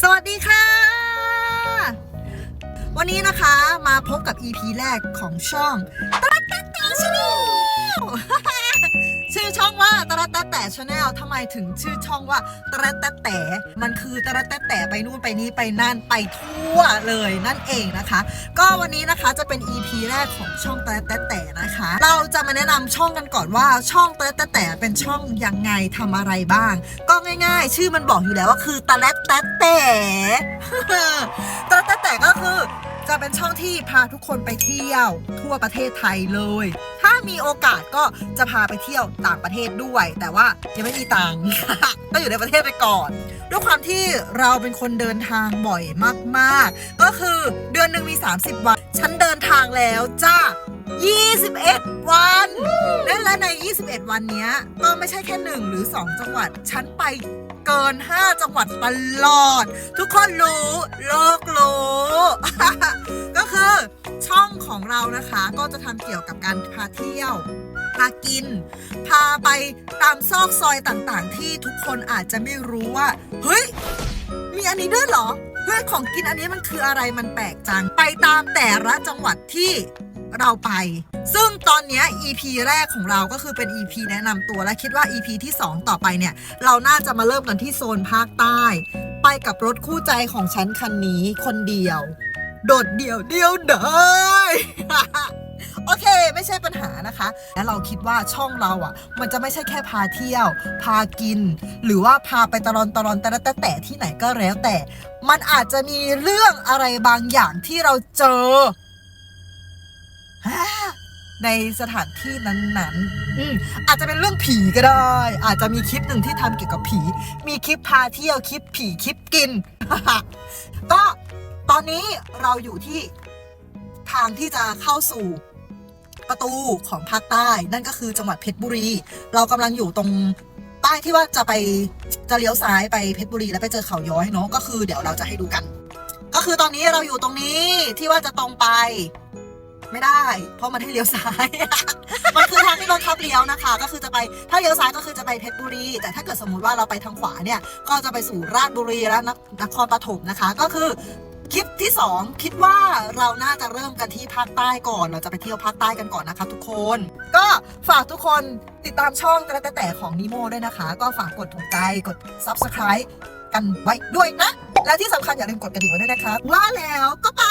สวัสดีค่ะ วันนี้นะคะมาพบกับ EP แรกของช่องตรัตตะแต่ชาแนลชื่อช่องว่าตรัตตะแต่ชาแนลทำไมถึงชื่อช่องว่าตรัตตะแต่ มันคือตรัตตะแต่ไปนู่นไปนี่ไปนั่นไปทั่วเลยนั่นเองนะคะ ก็วันนี้นะคะจะเป็น EP แรกของช่องตรัตตะแต่นะคะ เราจะมาแนะนำช่องกันก่อนว่าช่องตรัตตะแต่เป็นช่องยังไงทำอะไรบ้าง ก็ง่าย ๆ ชื่อมันบอกอยู่แล้วว่าคือตะแลตตะแต่ตะแลตตะแต่ก็คือจะเป็นช่องที่พาทุกคนไปเที่ยว ทั่วประเทศไทยเลย ถ้ามีโอกาสก็จะพาไปเที่ยวต่างประเทศด้วย แต่ว่ายังไม่มีตังค์ก็อยู่ในประเทศไปก่อนด้วยความที่เราเป็นคนเดินทางบ่อยมาก ๆ ก็คือเดือนหนึ่งมี 30 วัน ฉันเดินทางแล้วจ้า 21 วันและใน 21 วันเนี้ย ก็ไม่ใช่แค่ 1 หรือ 2 จังหวัด ฉันไปเกิน 5 จังหวัดตลอด ทุกคนรู้โลกรู้ ก็คือช่องของเรานะคะก็จะทำเกี่ยวกับการพาเที่ยว พากิน พาไปตามซอกซอยต่างๆ ที่ทุกคนอาจจะไม่รู้ว่า เฮ้ย มีอันนี้ด้วยเหรอเฮ้ยของกินอันนี้มันคืออะไรมันแปลกจัง ไปตามแต่ละจังหวัดที่ เราไป ซึ่งตอนนี้ EP แรกของเราก็คือเป็น EP แนะนำตัวและคิดว่า EP ที่ 2 ต่อไปเนี่ย เราน่าจะมาเริ่มกันที่โซนภาคใต้ ไปกับรถคู่ใจของฉันคันนี้คนเดียว โดดเดี่ยวเดียวได้โอเค ไม่ใช่ปัญหานะคะ และเราคิดว่าช่องเราอะ มันจะไม่ใช่แค่พาเที่ยว พากิน หรือว่าพาไปตลอนตลอนแต่ละแต่แต่ที่ไหนก็แล้วแต่ มันอาจจะมีเรื่องอะไรบางอย่างที่เราเจอ ในสถานที่นั้นๆอืมอาจจะเป็นเรื่องผีก็ได้ อาจจะมีคลิปหนึ่งที่ทำเกี่ยวกับผี มีคลิปพาเที่ยวคลิปผีคลิปกิน ก็ตอนนี้เราอยู่ที่ทางที่จะเข้าสู่ประตูของภาคใต้ นั่นก็คือจังหวัดเพชรบุรี เรากำลังอยู่ตรงป้ายที่ว่าจะไปจะเลี้ยวซ้ายไปเพชรบุรีแล้วไปเจอเขาย้อยเนาะก็คือเดี๋ยวเราจะให้ดูกัน ก็คือตอนนี้เราอยู่ตรงนี้ที่ว่าจะตรงไป ไม่ได้ เพราะมันให้เลี้ยวซ้าย มันคือทางที่บังคับเลี้ยวนะคะ ก็คือจะไปถ้าเลี้ยวซ้ายก็คือจะไปเพชรบุรี แต่ถ้าเกิดสมมุติว่าเราไปทางขวาเนี่ย ก็จะไปสู่ราชบุรีและนครปฐมนะคะ ก็คือคลิปที่ 2 คิดว่าเราน่าจะเริ่มกันที่ภาคใต้ก่อน เราจะไปเที่ยวภาคใต้กันก่อนนะคะทุกคน ก็ฝากทุกคนติดตามช่องแต่แต่ของนิโมด้วยนะคะ ก็ฝากกดถูกใจกด subscribe กันไว้ด้วยนะ และที่สำคัญอย่าลืมกดกระดิ่งไว้ด้วยนะคะ ว่าแล้วก็ไป